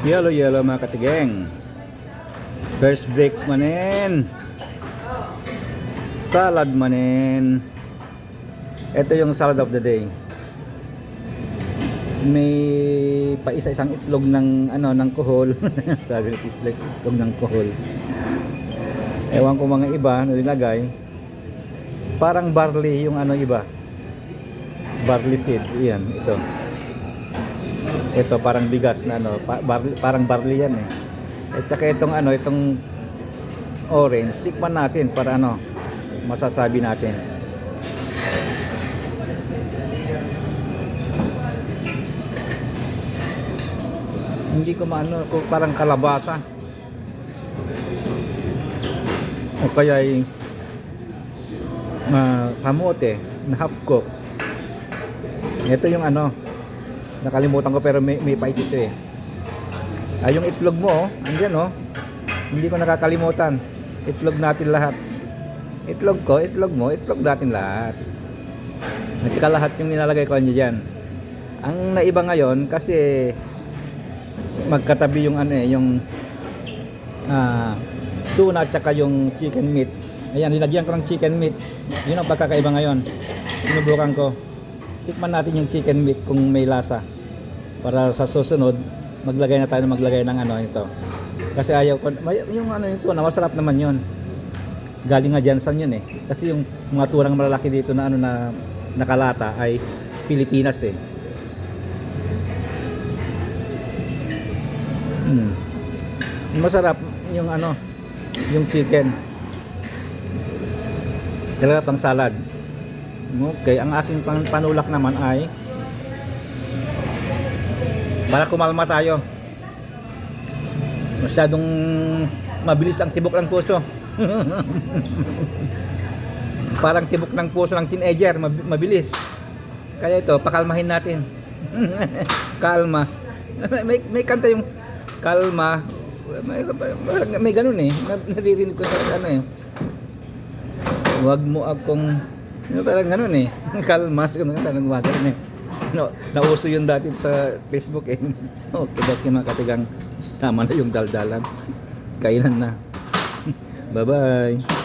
Yellow yellow mga katigeng. First break manin. Salad manin. Ito yung salad of the day. May pa isa-isang itlog ng ano ng kuhol. Sabi ni Kislek, itlog ng kuhol. Ewan ko mga iba na nilagay. Parang barley yung ano iba. Barley seed. Iyan, ito. Ito parang bigas na ano, parang barley yan eh. At saka itong ano, itong orange, tikman natin para ano, masasabi natin. Hindi ko maano, parang kalabasa. O kaya ay ah, kamote na half cook. Ito yung ano, nakalimutan ko pero may, may pait ito eh. Ay, yung itlog mo, oh, andyan oh. Hindi ko nakakalimutan. Itlog natin lahat. Itlog ko, itlog mo, itlog natin lahat. At saka lahat yung nilalagay ko niya dyan. Ang naiba ngayon kasi magkatabi yung ano eh, yung ah, tuna at saka yung chicken meat. Ayan, nilagyan ko ng chicken meat. Yun ang pagkakaiba ngayon. Sinubukan ko. Tikman natin yung chicken meat kung may lasa. Para sa susunod, maglagay na tayo maglagay ng ano ito. Kasi ayaw ko, yung ano yung tuna, masarap naman yun. Galing nga Jansan yun eh. Kasi yung mga tunang malalaki dito na ano na nakalata ay Pilipinas eh. Hmm. Masarap yung ano, yung chicken. Talaga pang salad. Okay, ang aking pang panulak naman ay para kumalma tayo. Masyadong mabilis ang tibok ng puso. Parang tibok ng puso ng teenager, mab- mabilis. Kaya ito, pakalmahin natin. Kalma. May, may, kanta yung kalma. May, may, ganun eh. Na- Naririnig ko sa ano eh. Huwag mo akong yung parang ganun eh. Kalma. Siguro nga tanong mga ganun eh. No, nauso yun dati sa Facebook eh. okay, okay mga katigang. Tama na yung daldalan. Kainan na. Bye-bye.